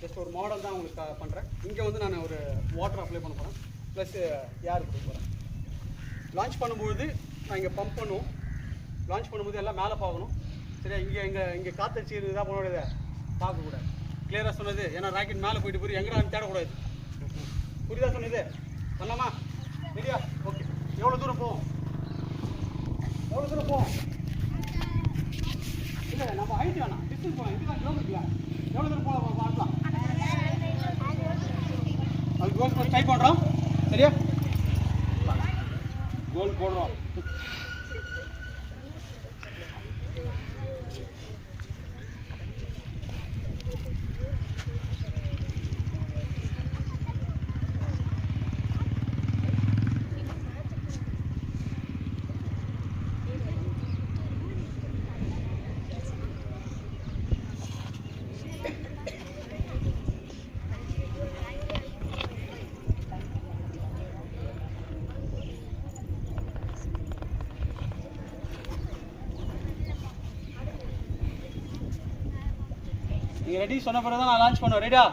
Just ஒரு model தான் உங்களுக்கு பண்ணுறேன் இங்கே வந்து நான் ஒரு வாட்டர் அப்ளை பண்ண போகிறேன் ப்ளஸ் ஏர் கொடுக்க போகிறேன் லான்ச் பண்ணும்போது நான் இங்கே பம்ப் பண்ணுவோம் லான்ச் பண்ணும்போது எல்லாம் மேலே பார்க்கணும் சரியா? இங்கே இங்கே இங்கே காத்தடிச்சு இதாக பண்ணக்கூடாது பார்க்கக்கூடாது கிளியராக சொன்னது? ஏன்னா ராக்கெட் மேலே போயிட்டு போய் எங்கடா தேடக்கூடாது. புரியுதா சொன்னது? பண்ணலாமா ரெடியா ஓகே எவ்வளோ தூரம் போவோம்? எவ்வளோ தூரம் போவோம்? இல்லை நம்ம ஹைட் வேணாம். டிஸ்டன்ஸ் போகலாம் இதுதான் கிலோமீட்டர்ல எவ்வளோ தூரம் போகலாம் ட்ரை பண்ணுறோம் சரியா? கோல் போடுறோம். நீங்கள் ரெடி சொன்ன பிறகு தான் நான் லான்ச் பண்ணுவேன். ரெடியா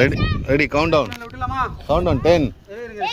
ரெடி ரெடி கவுண்ட் டவுன் விட்டுலாமா கவுண்ட் டவுன் டென் இரு, இருங்க,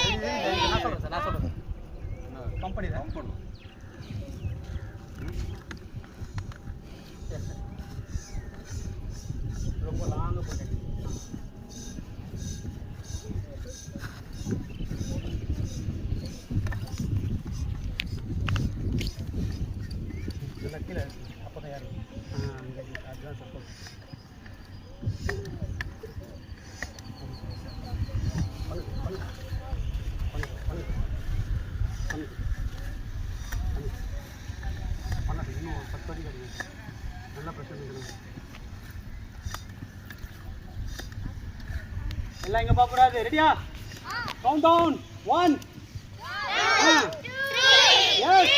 எல்லாம் இங்க பாக்கூடாது ரெடியா கவுண்ட் டவுன் ஒன் எஸ்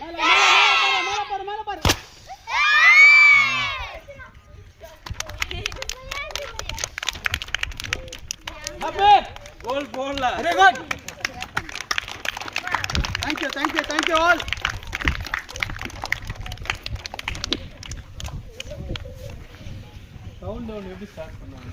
மேலே மேலே மேலே பாரு மேலே பாரு ஹாப்பி கோல் போடல. Very good thank you thank you thank you all count down எப்படி ஸ்டார்ட் பண்ணுவாங்க?